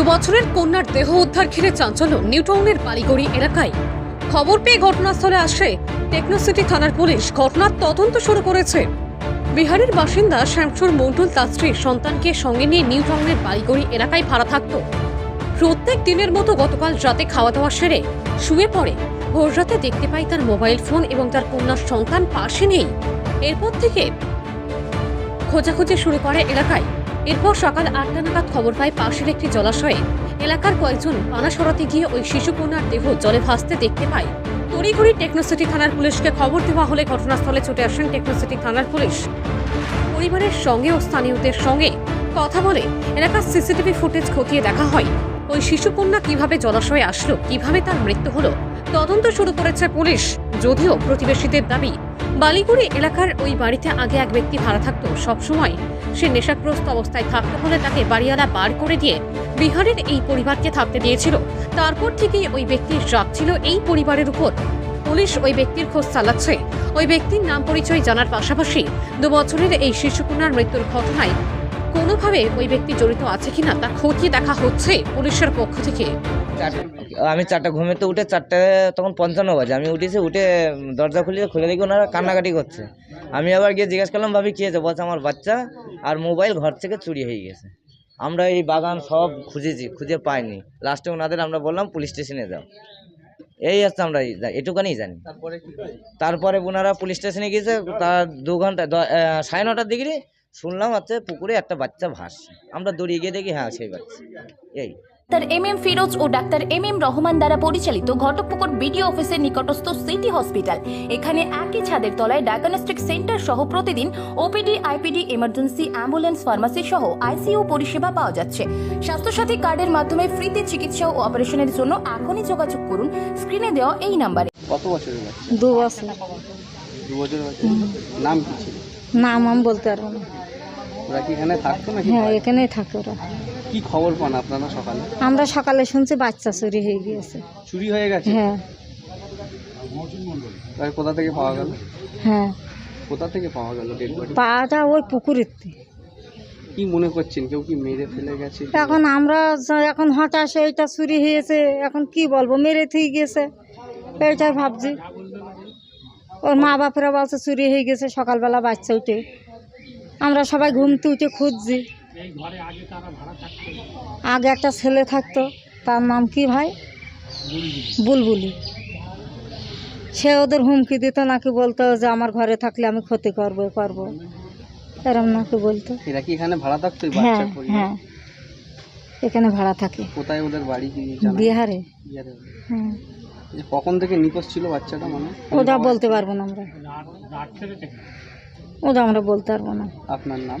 দু বছরের কন্যার দেহ উদ্ধার ঘিরে চাঞ্চল্য নিউটাউনের বালিগড়ি এলাকায়। খবর পেয়ে ঘটনাস্থলে আসে টেকনোসিটি থানার পুলিশ। ঘটনার তদন্ত শুরু করেছে বিহারের বাসিন্দা শ্যামসুর মন্ডল তার স্ত্রীর সন্তানকে সঙ্গে নিয়ে নিউটাউনের বালিগড়ি এলাকায় ভাড়া থাকত। প্রত্যেক দিনের মতো গতকাল রাতে খাওয়া দাওয়া সেরে শুয়ে পড়ে। ভোর রাতে দেখতে পাই তার মোবাইল ফোন এবং তার কন্যার সন্তান পাশে নেই। এরপর থেকে খোঁজাখুঁজি শুরু করে এলাকায়। এরপর সকাল আটটা নাগাদ খবর পায় পাশের একটি জলাশয়ে। এলাকার কয়েকজন পানা সরাতে গিয়ে ওই শিশুকন্যার দেহ জলে ভাসতে দেখতে পায়। তড়িঘড়ি টেকনোসিটি থানার পুলিশকে খবর দেওয়া হলে ঘটনাস্থলে ছুটে আসেন টেকনোসিটি থানার পুলিশ। পরিবারের সঙ্গে ও স্থানীয়দের সঙ্গে কথা বলে এলাকার সিসিটিভি ফুটেজ খতিয়ে দেখা হয়। ওই শিশুকন্যা কীভাবে জলাশয়ে আসলো, কীভাবে তার মৃত্যু হলো, তদন্ত শুরু করেছে পুলিশ, যদিও প্রতিবেশীদের দাবি, বালিগুড়ি এলাকার ওই বাড়িতে আগে এক ব্যক্তি ভাড়া থাকত সবসময়। সে নেশাগ্রস্ত অবস্থায় থাকতে হলে তাকে বাড়িওয়ালা বার করে দিয়ে বিহারের এই পরিবারকে থাকতে দিয়েছিল। তারপর থেকেই ওই ব্যক্তির রাগ ছিল এই পরিবারের উপর। পুলিশ ওই ব্যক্তির খোঁজ চালাচ্ছে। ওই ব্যক্তির নাম পরিচয় জানার পাশাপাশি দু বছরের এই শিশুকন্যার মৃত্যুর ঘটনায় কোনোভাবে ওই ব্যক্তি জড়িত আছে কিনা তা খতিয়ে দেখা হচ্ছে পুলিশের পক্ষ থেকে। আমি চারটা ঘুমেতে উঠে চারটে, তখন পঞ্চান্ন বাজে। আমি উঠেছি উঠে দরজা খুলে খুলে দেখি ওনারা কান্নাকাটি করছে। আমি আবার গিয়ে জিজ্ঞেস করলাম ভাবি কী হয়েছে? বলছে আমার বাচ্চা আর মোবাইল ঘর থেকে চুরি হয়ে গেছে। আমরা এই বাগান সব খুঁজেছি খুঁজে পাইনি। লাস্টে ওনাদের আমরা বললাম পুলিশ স্টেশনে যাও। এই হচ্ছে আমরা এটুকানি জানি। তারপরে ওনারা পুলিশ স্টেশনে গিয়েছে তার দু ঘণ্টা সাড়ে নটার দিকে শুনলাম হচ্ছে পুকুরে একটা বাচ্চা ভাসছে। আমরা দৌড়িয়ে গিয়ে দেখি হ্যাঁ সেই বাচ্চা। এই। ডাক্তার এম এম ফিরোজ ও ডাক্তার এম এম রহমান দ্বারা পরিচালিত ঘটকপুকুর বিডিও অফিসের নিকটস্থ সিটি হসপিটাল। এখানে একই ছাদের তলায় ডায়াগনস্টিক সেন্টার সহ প্রতিদিন OPD IPD emergency ambulance pharmacy সহ আইসিইউ পরিষেবা পাওয়া যাচ্ছে। স্বাস্থ্যসাথী কার্ডের মাধ্যমে ফ্রিতে চিকিৎসা ও অপারেশনের জন্য এখনই যোগাযোগ করুন। স্ক্রিনে দেওয়া এই নাম্বারে। কত বছরের দু বছর। দু বছরের নাম কি ছিল? নাম আমি বলতে পারব না। ওরা কি এখানে থাকতো নাকি? হ্যাঁ এখানেই থাকে ওরা। কি খবর পান আপনারা সকালে? আমরা সকালে শুনছি বাচ্চা চুরি হয়ে গিয়েছে। চুরি হয়ে গেছে? হ্যাঁ। তাহলে কোথা থেকে পাওয়া গেল? হ্যাঁ। কোথা থেকে পাওয়া গেল ডেড বডি? পাটা ওই পুকুরের কি মনে করছেন কেউ কি মেরে ফেলে গেছে এখন আমরা এখন হঠাৎ এইটা চুরি হয়েছে এখন কি বলব মেরে থেকে গেছে। এইটাই ভাবছি। ওর মা বাপেরা বলছে চুরি হয়ে গেছে সকালবেলা বাচ্চা উঠে। আমরা সবাই ঘুমতে উঠে খুঁজছি। আগে একটা ছেলে থাকতো তার নাম কি ভাই? বুলবুলি। সে ওদের হুমকি দিত নাকি বলতো যে আমার ঘরে থাকলে আমি ক্ষতি করব করব। এরম নাকি বলতো। এরা কি এখানে ভাড়া থাকতো হ্যাঁ হ্যাঁ। এখানে ভাড়া থাকে। কোথায় ওদের বাড়ি বিহারে। হ্যাঁ কখন থেকে নিখোঁজ ছিল বাচ্চাটা মানে? ওটা বলতে পারব না আমরা। ওটা আমরা বলতে পারব না। আপনার নাম?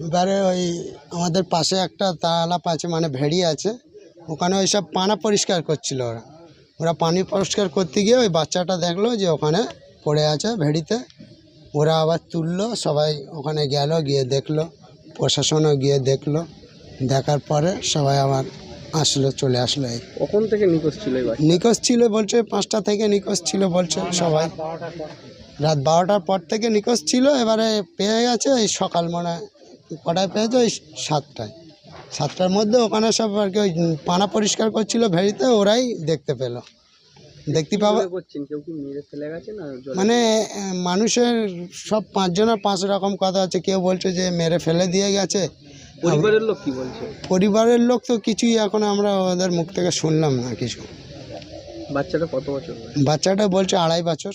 এবারে ওই আমাদের পাশে একটা তালাপ আছে মানে ভেড়ি আছে ওখানে ওই সব পানা পরিষ্কার করছিল ওরা। ওরা পানি পরিষ্কার করতে গিয়ে ওই বাচ্চাটা দেখল যে ওখানে পড়ে আছে ভেড়িতে। ওরা আবার তুললো সবাই ওখানে গেল গিয়ে দেখল প্রশাসনও গিয়ে দেখল। দেখার পরে সবাই আবার আসলো চলে আসলো এই। কখন থেকে নিখোঁজ ছিল নিখোঁজ ছিল বলছে পাঁচটা থেকে নিখোঁজ ছিল বলছে সবাই। রাত বারোটার পর থেকে নিখোঁজ ছিল এবারে পেয়ে গেছে এই সকাল মনে হয়। কটায় পেয়েছে? ওই সাতটায়। সাতটার মধ্যে ওখানে সব আর কি ওই পানা পরিষ্কার করছিল ভেড়িতে ওরাই দেখতে পেল। দেখতে পাবো মনে মানে মানুষের সব পাঁচজনের পাঁচ রকম কথা আছে। কেউ বলছে যে মেরে ফেলে দিয়ে গেছে। পরিবারের লোক কি বলছে? পরিবারের লোক তো কিছুই এখন আমরা ওদের মুখ থেকে শুনলাম না কিছু। বাচ্চাটা কত বছর? বাচ্চাটা বলছে আড়াই বছর।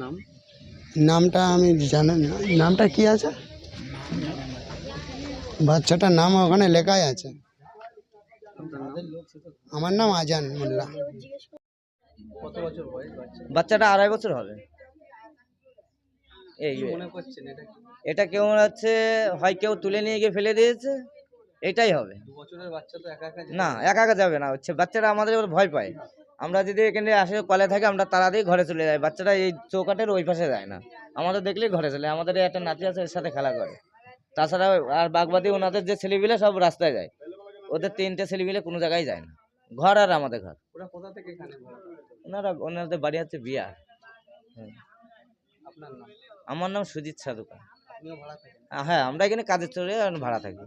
নাম? নামটা আমি জানি না। নামটা কি আছে? বাচ্চাটার নাম ওখানে লেখাই আছে। আমার নাম আজান মোল্লা। বাচ্চাটা আড়াই বছর হবে। এই এটা কেউ হচ্ছে, হয় কেউ তুলে নিয়ে গিয়ে ফেলে দিয়েছে, এটাই হবে। না, একা একা যাবে না, হচ্ছে বাচ্চারা আমাদের ভয় পায়। আমরা যদি এখানে আসে, কলে থাকে, আমরা তাড়াতাড়ি ঘরে চলে যাই। বাচ্চারা এই চৌকাটের ওই পাশে যায় না। আমাদের দেখলেই ঘরে চলে আমাদের একটা নাতি আছে, এর সাথে খেলা করে। তাছাড়া আর বাগবাদি ওনাদের যে ছেলেপিলে সব রাস্তায় যায়। ওদের তিনটে ছেলেপিলে কোনো জায়গায় যায় না। ঘর আর আমাদের ঘর। ওরা কোথা থেকে এখানে ওনারা ওনাদের বাড়ি হচ্ছে বিয়া নাম? আমার নাম সুজিত সাধুকা হ্যাঁ আমরা এখানে কাজের চলে ভাড়া থাকি।